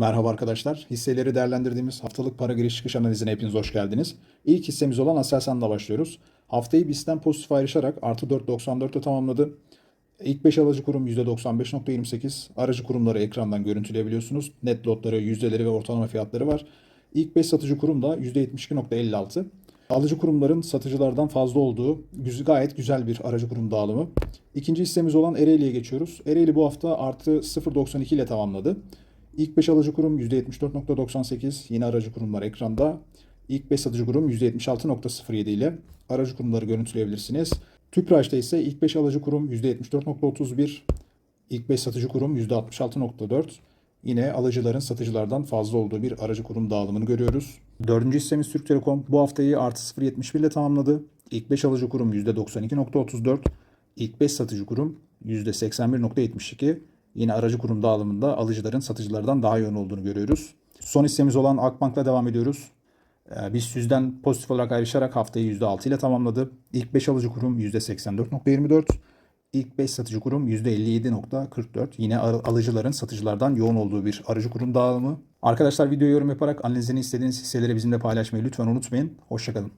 Merhaba arkadaşlar. Hisseleri değerlendirdiğimiz haftalık para giriş çıkış analizine hepiniz hoş geldiniz. İlk hissemiz olan Aselsan'la başlıyoruz. Haftayı BIST'ten pozitif ayrışarak artı 4.94'te tamamladı. İlk 5 alıcı kurum %95.28. Aracı kurumları ekrandan görüntüleyebiliyorsunuz. Net lotları, yüzdeleri ve ortalama fiyatları var. İlk 5 satıcı kurum da %72.56. Alıcı kurumların satıcılardan fazla olduğu gayet güzel bir aracı kurum dağılımı. İkinci hissemiz olan Ereğli'ye geçiyoruz. Ereğli bu hafta artı 0.92 ile tamamladı. İlk 5 alıcı kurum %74.98. Yine aracı kurumlar ekranda. İlk 5 satıcı kurum %76.07 ile aracı kurumları görüntüleyebilirsiniz. Tüpraş'ta ise ilk 5 alıcı kurum %74.31. İlk 5 satıcı kurum %66.4. Yine alıcıların satıcılardan fazla olduğu bir aracı kurum dağılımını görüyoruz. Dördüncü hissemiz Türk Telekom bu haftayı artı 0.71 ile tamamladı. İlk 5 alıcı kurum %92.34. İlk 5 satıcı kurum %81.72. Yine aracı kurum dağılımında alıcıların satıcılardan daha yoğun olduğunu görüyoruz. Son hissemiz olan Akbank'la devam ediyoruz. Ee, BIST 100'den pozitif olarak ayrışarak haftayı %6 ile tamamladı. İlk 5 alıcı kurum %84.24. İlk 5 satıcı kurum %57.44. Yine ar- alıcıların satıcılardan yoğun olduğu bir aracı kurum dağılımı. Arkadaşlar video yorum yaparak analizini istediğiniz hisseleri bizimle paylaşmayı lütfen unutmayın. Hoşçakalın.